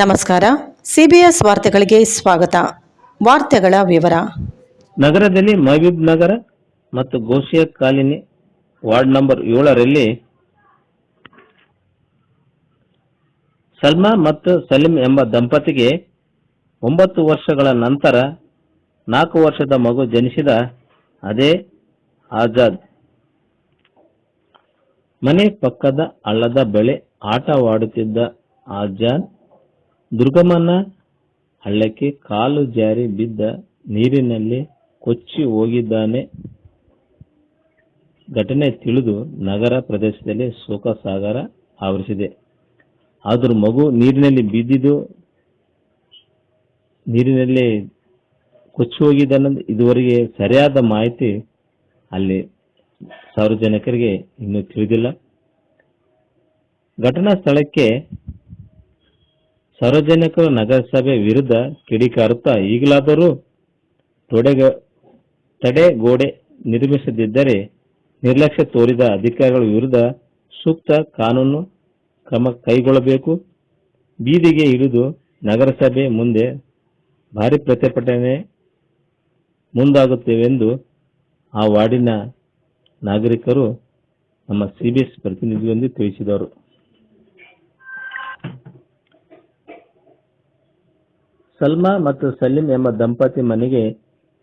ನಮಸ್ಕಾರ. ಸಿಬಿಎಸ್ ವಾರ್ತೆಗಳಿಗೆ ಸ್ವಾಗತ. ವಾರ್ತೆಗಳ ವಿವರ. ನಗರದಲ್ಲಿ ಮಹಬೂಬ್ ನಗರ ಮತ್ತು ಗೋಶಿಯ ಕಾಲೋನಿ ವಾರ್ಡ್ ನಂಬರ್ ಏಳರಲ್ಲಿ ಸಲ್ಮಾ ಮತ್ತು ಸಲೀಂ ಎಂಬ ದಂಪತಿಗೆ ಒಂಬತ್ತು ವರ್ಷಗಳ ನಂತರ ನಾಲ್ಕು ವರ್ಷದ ಮಗು ಜನಿಸಿದ ಅದೇ ಆಜಾದ್. ಮನೆ ಪಕ್ಕದ ಹಳ್ಳದ ಬಳಿ ಆಟವಾಡುತ್ತಿದ್ದ ಆಜಾದ್ ದುರ್ಗಮ್ಮನ ಹಳ್ಳಕ್ಕೆ ಕಾಲು ಜಾರಿ ಬಿದ್ದ ನೀರಿನಲ್ಲಿ ಕೊಚ್ಚಿ ಹೋಗಿದ್ದಾನೆ. ಘಟನೆ ತಿಳಿದು ನಗರ ಪ್ರದೇಶದಲ್ಲಿ ಶೋಕ ಸಾಗರ ಆವರಿಸಿದೆ. ಆದರೂ ಮಗು ನೀರಿನಲ್ಲಿ ಬಿದ್ದಿದ್ದು ನೀರಿನಲ್ಲಿ ಕೊಚ್ಚಿ ಹೋಗಿದ್ದಾನೆ ಇದುವರೆಗೆ ಸರಿಯಾದ ಮಾಹಿತಿ ಅಲ್ಲಿ ಸಾರ್ವಜನಿಕರಿಗೆ ಇನ್ನೂ ತಿಳಿದಿಲ್ಲ. ಘಟನಾ ಸ್ಥಳಕ್ಕೆ ಸಾರ್ವಜನಿಕರು ನಗರಸಭೆ ವಿರುದ್ಧ ಕಿಡಿಕಾರುತ್ತಾ ಈಗಲಾದರೂ ತೊಡೆಗ, ತಡೆಗೋಡೆ ನಿರ್ಮಿಸದಿದ್ದರೆ ನಿರ್ಲಕ್ಷ್ಯ ತೋರಿದ ಅಧಿಕಾರಿಗಳ ವಿರುದ್ಧ ಸೂಕ್ತ ಕಾನೂನು ಕ್ರಮ ಕೈಗೊಳ್ಳಬೇಕು. ಬೀದಿಗೆ ಇಳಿದು ನಗರಸಭೆ ಮುಂದೆ ಭಾರಿ ಪ್ರತಿಭಟನೆ ಮುಂದಾಗುತ್ತೇವೆಂದು ಆ ವಾರ್ಡಿನ ನಾಗರಿಕರು ನಮ್ಮ ಸಿಬಿಎಸ್ ಪ್ರತಿನಿಧಿಯೊಂದಿಗೆ ತಿಳಿಸಿದರು. ಸಲ್ಮಾ ಮತ್ತು ಸಲೀಂ ಎಂಬ ದಂಪತಿ ಮನೆಗೆ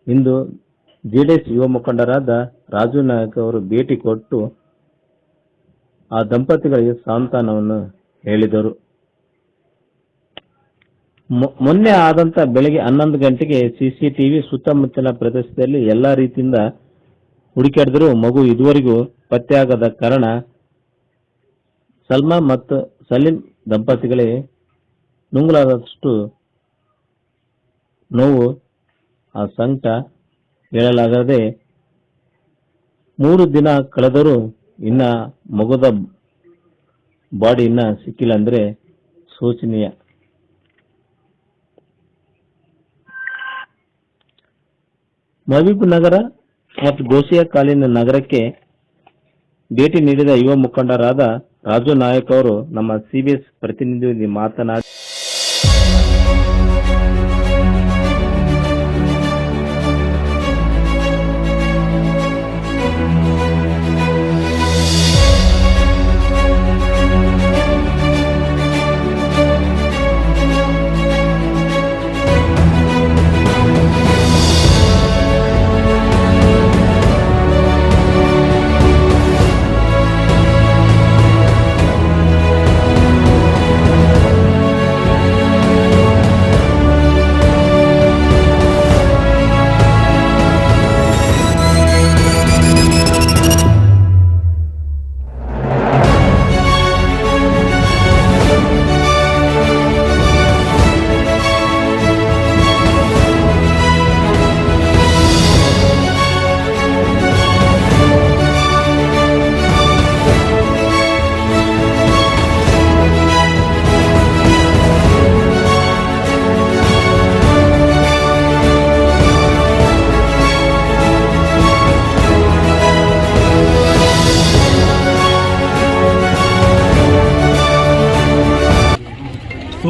ಇಂದು ಜೆಡಿಎಸ್ ಯುವ ಮುಖಂಡರಾದ ರಾಜು ನಾಯಕ್ ಅವರು ಭೇಟಿ ಕೊಟ್ಟು ಆ ದಂಪತಿಗಳಿಗೆ ಸಾಂತಾನವನ್ನು ಹೇಳಿದರು. ಮೊನ್ನೆ ಆದಂತ ಬೆಳಗ್ಗೆ ಹನ್ನೊಂದು ಗಂಟೆಗೆ ಸಿಸಿಟಿವಿ ಸುತ್ತಮುತ್ತಲ ಪ್ರದೇಶದಲ್ಲಿ ಎಲ್ಲಾ ರೀತಿಯಿಂದ ಹುಡುಕಾಡಿದರೂ ಮಗು ಇದುವರೆಗೂ ಪತ್ತೆಯಾಗದ ಕಾರಣ ಸಲ್ಮಾ ಮತ್ತು ಸಲೀಂ ದಂಪತಿಗಳಿಗೆ ನುಂಗಲಾದಷ್ಟು ನೋವು, ಆ ಸಂಕಟ ಹೇಳಲಾಗದೆ ಮೂರು ದಿನ ಕಳೆದರೂ ಇನ್ನ ಮಗುದ ಬಾಡಿ ಇನ್ನ ಸಿಕ್ಕಿಲ್ಲ ಅಂದ್ರೆ ಶೋಚನೀಯ. ಮಹಬೀಬ್ ನಗರ ಮತ್ತು ಗೋಸಿಯಾ ಕಾಲಿನ ನಗರಕ್ಕೆ ಭೇಟಿ ನೀಡಿದ ಯುವ ಮುಖಂಡರಾದ ರಾಜು ನಾಯಕ್ ಅವರು ನಮ್ಮ ಸಿಬಿಎಸ್ ಪ್ರತಿನಿಧಿ ಮಾತನಾಡಿ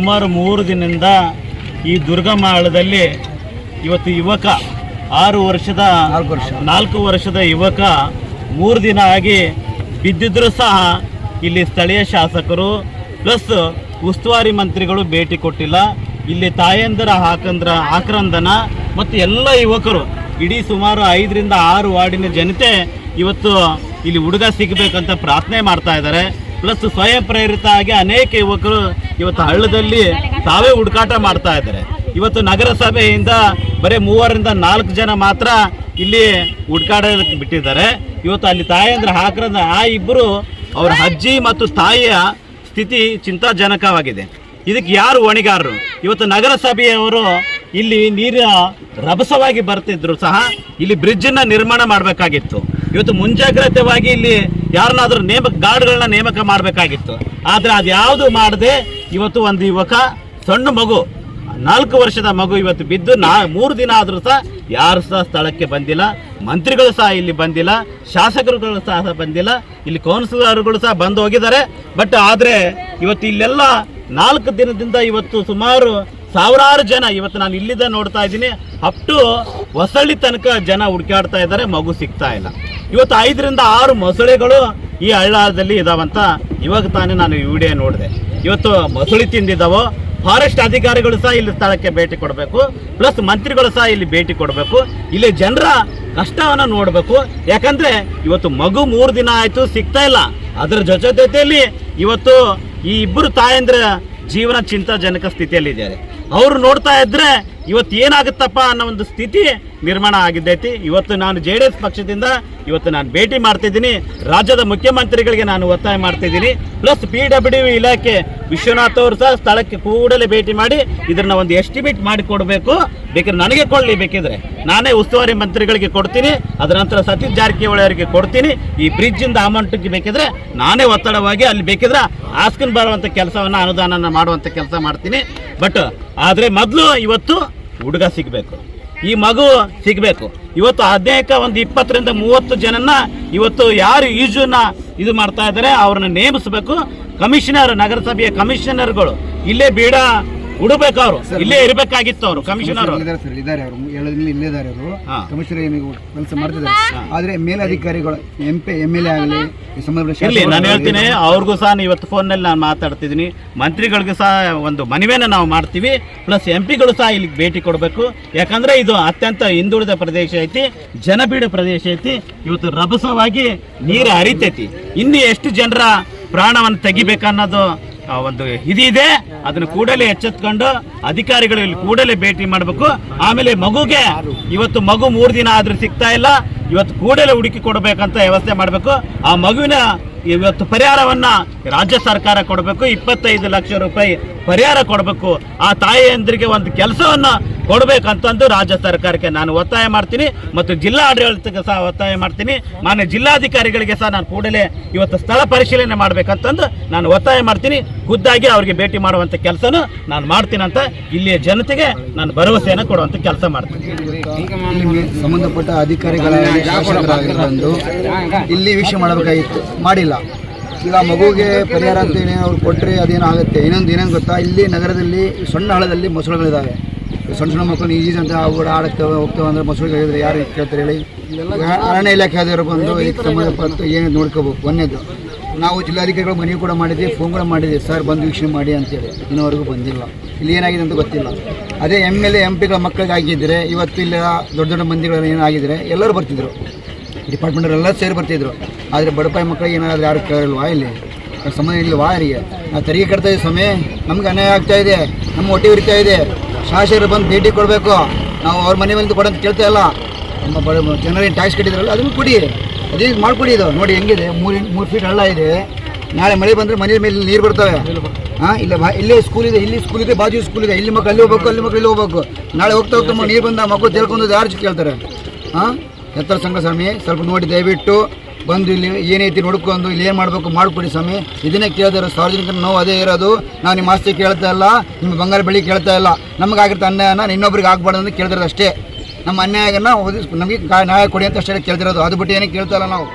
ಸುಮಾರು ಮೂರು ದಿನದಿಂದ ಈ ದುರ್ಗಮಾಳದಲ್ಲಿ ಇವತ್ತು ಯುವಕ ಆರು ವರ್ಷದ ನಾಲ್ಕು ವರ್ಷದ ಯುವಕ ಮೂರು ದಿನ ಆಗಿ ಬಿದ್ದಿದ್ರೂ ಸಹ ಇಲ್ಲಿ ಸ್ಥಳೀಯ ಶಾಸಕರು ಪ್ಲಸ್ ಉಸ್ತುವಾರಿ ಮಂತ್ರಿಗಳು ಭೇಟಿ ಕೊಟ್ಟಿಲ್ಲ. ಇಲ್ಲಿ ತಾಯಂದರ ಹಾಕಂದ್ರ ಆಕ್ರಂದನ ಮತ್ತು ಎಲ್ಲ ಯುವಕರು ಇಡೀ ಸುಮಾರು ಐದರಿಂದ ಆರು ವಾರ್ಡಿನ ಜನತೆ ಇವತ್ತು ಇಲ್ಲಿ ಹುಡುಗ ಸಿಗಬೇಕಂತ ಪ್ರಾರ್ಥನೆ ಮಾಡ್ತಾ ಇದ್ದಾರೆ. ಪ್ಲಸ್ ಸ್ವಯಂ ಪ್ರೇರಿತ ಆಗಿ ಅನೇಕ ಯುವಕರು ಇವತ್ತು ಹಳ್ಳದಲ್ಲಿ ತಾವೇ ಹುಡುಕಾಟ ಮಾಡ್ತಾ ಇದ್ದಾರೆ. ಇವತ್ತು ನಗರಸಭೆಯಿಂದ ಬರೀ ಮೂವರಿಂದ ನಾಲ್ಕು ಜನ ಮಾತ್ರ ಇಲ್ಲಿ ಹುಡುಕಾಟ ಬಿಟ್ಟಿದ್ದಾರೆ. ಇವತ್ತು ಅಲ್ಲಿ ತಾಯಿ ಅಂದ್ರೆ ಹಾಕ್ರದ ಆ ಇಬ್ಬರು ಅವರ ಅಜ್ಜಿ ಮತ್ತು ತಾಯಿಯ ಸ್ಥಿತಿ ಚಿಂತಾಜನಕವಾಗಿದೆ. ಇದಕ್ಕೆ ಯಾರು ಹೊಣೆಗಾರರು? ಇವತ್ತು ನಗರಸಭೆಯವರು ಇಲ್ಲಿ ನೀರಿನ ರಭಸವಾಗಿ ಬರ್ತಿದ್ರು ಸಹ ಇಲ್ಲಿ ಬ್ರಿಡ್ಜ್ ಅನ್ನ ನಿರ್ಮಾಣ ಮಾಡಬೇಕಾಗಿತ್ತು. ಇವತ್ತು ಮುಂಜಾಗ್ರತೆವಾಗಿ ಇಲ್ಲಿ ಯಾರನ್ನಾದ್ರೂ ನೇಮಕ ಗಾರ್ಡ್ಗಳನ್ನ ನೇಮಕ ಮಾಡಬೇಕಾಗಿತ್ತು. ಆದ್ರೆ ಅದ್ಯಾವುದು ಮಾಡದೆ ಇವತ್ತು ಒಂದು ಯುವಕ, ಸಣ್ಣ ಮಗು, ನಾಲ್ಕು ವರ್ಷದ ಮಗು ಇವತ್ತು ಬಿದ್ದು ನಾ, ಮೂರು ದಿನ ಆದರೂ ಸಹ ಯಾರು ಸಹ ಸ್ಥಳಕ್ಕೆ ಬಂದಿಲ್ಲ. ಮಂತ್ರಿಗಳು ಸಹ ಇಲ್ಲಿ ಬಂದಿಲ್ಲ, ಶಾಸಕರುಗಳು ಸಹ ಬಂದಿಲ್ಲ. ಇಲ್ಲಿ ಕೌನ್ಸಿಲರ್ಗಳು ಸಹ ಬಂದು ಹೋಗಿದ್ದಾರೆ. ಬಟ್ ಆದರೆ ಇವತ್ತು ಇಲ್ಲೆಲ್ಲ ನಾಲ್ಕು ದಿನದಿಂದ ಇವತ್ತು ಸುಮಾರು ಸಾವಿರಾರು ಜನ ಇವತ್ತು ನಾನು ಇಲ್ಲಿದ್ದ ನೋಡ್ತಾ ಇದ್ದೀನಿ. ಅಪ್ ಟು ಹೊಸಳ್ಳಿ ತನಕ ಜನ ಹುಡುಕಾಡ್ತಾ ಇದ್ದಾರೆ, ಮಗು ಸಿಗ್ತಾ ಇಲ್ಲ. ಇವತ್ತು ಐದರಿಂದ ಆರು ಮೊಸಳೆಗಳು ಈ ಹಳ್ಳದಲ್ಲಿ ಇದಾವಂತ ಇವಾಗ ತಾನೇ ನಾನು ಈ ವಿಡಿಯೋ ನೋಡಿದೆ. ಇವತ್ತು ಮೊಸಳಿ ತಿಂದಿದ್ದಾವೋ ಫಾರೆಸ್ಟ್ ಅಧಿಕಾರಿಗಳು ಸಹ ಇಲ್ಲಿ ಸ್ಥಳಕ್ಕೆ ಭೇಟಿ ಕೊಡಬೇಕು ಪ್ಲಸ್ ಮಂತ್ರಿಗಳು ಸಹ ಇಲ್ಲಿ ಭೇಟಿ ಕೊಡಬೇಕು. ಇಲ್ಲಿ ಜನರ ಕಷ್ಟವನ್ನು ನೋಡಬೇಕು. ಯಾಕಂದ್ರೆ ಇವತ್ತು ಮಗು ಮೂರು ದಿನ ಆಯ್ತು ಸಿಗ್ತಾ ಇಲ್ಲ. ಅದರ ಜೊತೆ ಜೊತೆಯಲ್ಲಿ ಇವತ್ತು ಈ ಇಬ್ಬರು ತಾಯಂದ್ರ ಜೀವನ ಚಿಂತಾಜನಕ ಸ್ಥಿತಿಯಲ್ಲಿದ್ದಾರೆ. ಅವರು ನೋಡ್ತಾ ಇದ್ರೆ ಇವತ್ತು ಏನಾಗುತ್ತಪ್ಪ ಅನ್ನೋ ಒಂದು ಸ್ಥಿತಿ ನಿರ್ಮಾಣ ಆಗಿದ್ದೈತಿ. ಇವತ್ತು ನಾನು ಜೆ ಡಿ ಎಸ್ ಪಕ್ಷದಿಂದ ಇವತ್ತು ನಾನು ಭೇಟಿ ಮಾಡ್ತಿದ್ದೀನಿ. ರಾಜ್ಯದ ಮುಖ್ಯಮಂತ್ರಿಗಳಿಗೆ ನಾನು ಒತ್ತಾಯ ಮಾಡ್ತಿದ್ದೀನಿ. ಪ್ಲಸ್ ಪಿ ಡಬ್ಲ್ಯೂ ಇಲಾಖೆ ವಿಶ್ವನಾಥ್ ಅವರು ಸಹ ಸ್ಥಳಕ್ಕೆ ಕೂಡಲೇ ಭೇಟಿ ಮಾಡಿ ಇದನ್ನ ಒಂದು ಎಸ್ಟಿಮೇಟ್ ಮಾಡಿ ಕೊಡಬೇಕು. ಬೇಕಾದ್ರೆ ನನಗೆ ಕೊಡಲಿ ಬೇಕಿದ್ರೆ. ನಾನೇ ಉಸ್ತುವಾರಿ ಮಂತ್ರಿಗಳಿಗೆ ಕೊಡ್ತೀನಿ. ಅದರ ನಂತರ ಸತೀಶ್ ಜಾರಕಿಹೊಳಿ ಅವರಿಗೆ ಕೊಡ್ತೀನಿ. ಈ ಬ್ರಿಡ್ಜ್ ಇಂದ ಅಮೌಂಟ್ಗೆ ಬೇಕಿದ್ರೆ ನಾನೇ ಒತ್ತಡವಾಗಿ ಅಲ್ಲಿ ಬೇಕಿದ್ರೆ ಆಸ್ಕನ್ ಬರುವಂಥ ಕೆಲಸವನ್ನ ಅನುದಾನ ಮಾಡುವಂತ ಕೆಲಸ ಮಾಡ್ತೀನಿ. ಬಟ್ ಆದ್ರೆ ಮೊದಲು ಇವತ್ತು ಹುಡುಗ ಸಿಗಬೇಕು. ಈ ಮಗು ಸಿಗಬೇಕು. ಇವತ್ತು ಅದೇಕ ಒಂದು ಇಪ್ಪತ್ತರಿಂದ ಮೂವತ್ತು ಜನನ್ನ ಇವತ್ತು ಯಾರು ಈಜುನ ಇದು ಮಾಡ್ತಾ ಇದ್ದಾರೆ, ಅವ್ರನ್ನ ನೇಮಿಸಬೇಕು. ಕಮಿಷನರ್ ನಗರಸಭೆಯ ಕಮಿಷನರ್ಗಳು ಇಲ್ಲೇ ಬೀಡ ಉಡಬೇಕು ಅವರು ಇಲ್ಲೇ ಇರಬೇಕಾಗಿತ್ತು ಅವರು ಕಮಿಷನರ್ ಇದ್ದಾರೆ ಸರ್ ಇದ್ದಾರೆ ಅವರು. ಎರಡು ದಿನ ಇಲ್ಲೇ ಇದ್ದಾರೆ ಅವರು. ಹಾ. ಕಮಿಷನರ್ ಏನಿಗೆ ಕೆಲಸ ಮಾಡ್ತಿದ್ದಾರೆ? ಆದ್ರೆ ಮೇಲಧಿಕಾರಿಗಳು M P M L A ಆಗಲಿ ಇಲ್ಲಿ ನಾನು ಹೇಳ್ತೀನಿ ಅವ್ರಿಗೂ ಸಹ ಇವತ್ತು ಫೋನ್ನಲ್ಲಿ ನಾನು ಮಾತಾಡ್ತಿದ್ದೀನಿ. ಮಂತ್ರಿಗಳಿಗೂ ಸಹ ಒಂದು ಮನವಿಯನ್ನು ನಾವು ಮಾಡ್ತೀವಿ. ಪ್ಲಸ್ ಎಂ ಪಿಗಳು ಸಹ ಇಲ್ಲಿ ಭೇಟಿ ಕೊಡಬೇಕು. ಯಾಕಂದ್ರೆ ಇದು ಅತ್ಯಂತ ಹಿಂದುಳಿದ ಪ್ರದೇಶ ಐತಿ ಜನಬೀಡ ಪ್ರದೇಶ ಐತಿ. ಇವತ್ತು ರಭಸವಾಗಿ ನೀರು ಹರಿತೈತಿ. ಇನ್ನು ಎಷ್ಟು ಜನರ ಪ್ರಾಣವನ್ನು ತೆಗಿಬೇಕನ್ನೋದು ಒಂದು ಇದಿದೆ. ಅದನ್ನು ಕೂಡಲೇ ಎಚ್ಚೆತ್ಕೊಂಡು ಅಧಿಕಾರಿಗಳು ಇಲ್ಲಿ ಕೂಡಲೇ ಭೇಟಿ ಮಾಡಬೇಕು. ಆಮೇಲೆ ಮಗುಗೆ ಇವತ್ತು ಮಗು ಮೂರು ದಿನ ಆದ್ರೂ ಸಿಗ್ತಾ ಇಲ್ಲ. ಇವತ್ತು ಕೂಡಲೇ ಹುಡುಕಿ ಕೊಡಬೇಕಂತ ವ್ಯವಸ್ಥೆ ಮಾಡಬೇಕು. ಆ ಮಗುವಿನ ಇವತ್ತು ಪರಿಹಾರವನ್ನ ರಾಜ್ಯ ಸರ್ಕಾರ ಕೊಡಬೇಕು. ಇಪ್ಪತ್ತೈದು ಲಕ್ಷ ರೂಪಾಯಿ ಪರಿಹಾರ ಕೊಡಬೇಕು. ಆ ತಾಯಿಯಂದ್ರಿಗೆ ಒಂದು ಕೆಲಸವನ್ನ ಕೊಡಬೇಕಂತಂದು ರಾಜ್ಯ ಸರ್ಕಾರಕ್ಕೆ ನಾನು ಒತ್ತಾಯ ಮಾಡ್ತೀನಿ ಮತ್ತು ಜಿಲ್ಲಾ ಆಡಳಿತಕ್ಕೆ ಸಹ ಒತ್ತಾಯ ಮಾಡ್ತೀನಿ. ಮಾನ್ಯ ಜಿಲ್ಲಾಧಿಕಾರಿಗಳಿಗೆ ಸಹ ನಾನು ಕೂಡಲೇ ಇವತ್ತು ಸ್ಥಳ ಪರಿಶೀಲನೆ ಮಾಡಬೇಕಂತಂದು ನಾನು ಒತ್ತಾಯ ಮಾಡ್ತೀನಿ. ಖುದ್ದಾಗಿ ಅವರಿಗೆ ಭೇಟಿ ಮಾಡುವಂಥ ಕೆಲಸನೂ ನಾನು ಮಾಡ್ತೀನಿ ಅಂತ ಇಲ್ಲಿಯ ಜನತೆಗೆ ನಾನು ಭರವಸೆಯನ್ನು ಕೊಡುವಂಥ ಕೆಲಸ ಮಾಡ್ತೀನಿ. ಸಂಬಂಧಪಟ್ಟ ಅಧಿಕಾರಿಗಳ ಇಲ್ಲಿ ವಿಷಯ ಮಾಡಬೇಕಾಗಿತ್ತು. ಮಾಡಿಲ್ಲ. ಈಗ ಮಗುಗೆ ಪರಿಹಾರ ಅಂತ ಏನೇನು ಅವ್ರು ಕೊಟ್ಟರೆ ಅದೇನೋ ಆಗುತ್ತೆ ಇನ್ನೊಂದು ಏನೇನು ಗೊತ್ತಾ? ಇಲ್ಲಿ ನಗರದಲ್ಲಿ, ಸಣ್ಣ ಹಳದಲ್ಲಿ ಮೊಸಳೆಗಳಿದ್ದಾವೆ ಸಣ್ಣ ಸಣ್ಣ ಮಕ್ಕಳು ಅಂತ ಕೂಡ ಆಡಕ್ಕೆ ಹೋಗ್ತೇವೆ ಅಂದ್ರೆ ಮೊಸಳೆಗಳು ಹೇಳಿದ್ರೆ ಯಾರು ಕೇಳ್ತಾರೆ ಹೇಳಿ? ಅರಣ್ಯ ಇಲಾಖೆ ಆದವರು ಬಂದು ಇದಕ್ಕೆ ಸಂಬಂಧಪಟ್ಟ ಏನು ನೋಡ್ಕೋಬೇಕು? ಒಂದೇದು ನಾವು ಜಿಲ್ಲಾಧಿಕಾರಿಗಳು ಮನವಿ ಕೂಡ ಮಾಡಿದ್ವಿ ಫೋನ್ ಕೂಡ ಮಾಡಿದ್ವಿ. ಸರ್, ಬಂದು ವೀಕ್ಷಣೆ ಮಾಡಿ ಅಂತೇಳಿ. ಇನ್ನೂವರೆಗೂ ಬಂದಿಲ್ಲ. ಇಲ್ಲಿ ಏನಾಗಿದೆ ಅಂತ ಗೊತ್ತಿಲ್ಲ. ಅದೇ ಎಂ ಎಲ್ ಎ ಎಂ ಪಿಗಳ ಮಕ್ಕಳಿಗೆ ಆಗಿದ್ದರೆ ಇವತ್ತು ಇಲ್ಲ ದೊಡ್ಡ ದೊಡ್ಡ ಮಂದಿಗಳು ಏನಾಗಿದ್ದರೆ ಎಲ್ಲರೂ ಬರ್ತಿದ್ರು. ಡಿಪಾರ್ಟ್ಮೆಂಟ್ ಎಲ್ಲ ಸೇರಿ ಬರ್ತಿದ್ರು. ಆದರೆ ಬಡಪಾಯಿ ಮಕ್ಕಳಿಗೆ ಏನಾದರೂ ಯಾರು ಕೇಳಲ್ವಾ ಇಲ್ಲಿ? ಸಂಬಂಧ ಇಲ್ವಾ ಯಾರಿಗೆ? ನಾವು ತೆರಿಗೆ ಕಟ್ತಾ ಇದ್ದೀವಿ ಸ್ವಾಮಿ ನಮ್ಗೆ ಅನ್ಯಾಯ ಆಗ್ತಾ ಇದೆ. ನಮ್ಮ ಹೊಟ್ಟೆ ಉರಿತಾ ಇದೆ. ಶಾಸಕರು ಬಂದು ಭೇಟಿ ಕೊಡಬೇಕು. ನಾವು ಅವ್ರ ಮನೆ ಮೇಲೆ ಕೊಡಂತ ಕೇಳ್ತಾ ಇಲ್ಲ. ನಮ್ಮ ಬಡ ಜನರೇನು ಟ್ಯಾಕ್ಸ್ ಕಟ್ಟಿದ್ರಲ್ಲ, ಅದನ್ನು ಕೊಡಿ. ಅದೇ ಮಾಡಿಕೊಡಿ ಇದು. ನೋಡಿ ಹೆಂಗಿದೆ, ಮೂರು ಮೂರು ಫೀಟ್ ಹಳ್ಳ ಇದೆ. ನಾಳೆ ಮಳೆ ಬಂದರೆ ಮನೆ ಮೇಲೆ ನೀರು ಬರ್ತವೆ. ಹಾಂ, ಇಲ್ಲ ಬಾ, ಇಲ್ಲೇ ಸ್ಕೂಲ್ ಇದೆ, ಇಲ್ಲಿ ಸ್ಕೂಲ್ ಇದೆ, ಬಾಜು ಸ್ಕೂಲ್ ಇದೆ. ಇಲ್ಲಿ ಮಕ್ಕಳು ಅಲ್ಲಿ ಹೋಗ್ಬೇಕು, ಅಲ್ಲಿ ಮಕ್ಕಳು ಇಲ್ಲಿ ಹೋಗ್ಬೇಕು. ನಾಳೆ ಹೋಗ್ತಾ ಹೋಗ್ತಾ ನೀರು ಬಂದ ಮಗು ತಿಳ್ಕೊಂಡು ಯಾರು ಕೇಳ್ತಾರೆ? ಹಾಂ, ಎತ್ತರ ಸಂಘ ಸ್ವಾಮಿ, ಸ್ವಲ್ಪ ನೋಡಿ ದಯವಿಟ್ಟು. ಬಂದು ಇಲ್ಲಿ ಏನೈತಿ ನೋಡ್ಕೊಂಡು ಇಲ್ಲಿ ಏನು ಮಾಡಬೇಕು ಮಾಡಿಕೊಡಿ ಸ್ವಾಮಿ. ಇದನ್ನೇ ಕೇಳಿದ್ರು ಸಾರ್ವಜನಿಕರ, ನೋವು ಅದೇ ಇರೋದು. ನಾವು ನಿಮ್ಮ ಆಸ್ತಿ ಕೇಳ್ತಾ ಇಲ್ಲ, ನಿಮ್ಮ ಬಂಗಾರ ಬೆಳಿಗ್ಗೆ ಕೇಳ್ತಾ ಇಲ್ಲ. ನಮಗಾಗಿರ್ತ ಅನ್ಯಾಯನ ಇನ್ನೊಬ್ರಿಗೆ ಆಗಬಾರ್ದು ಅಂತ ಕೇಳ್ತಿರೋದು ಅಷ್ಟೇ. ನಮ್ಮ ಅನ್ಯಾಯನ ನಮಗೆ ನ್ಯಾಯ ಕೊಡಿ ಅಂತ ಅಷ್ಟೇ ಕೇಳ್ತಿರೋದು. ಅದು ಬಿಟ್ಟು ಏನಕ್ಕೆ ಕೇಳ್ತಾ ಇಲ್ಲ ನಾವು.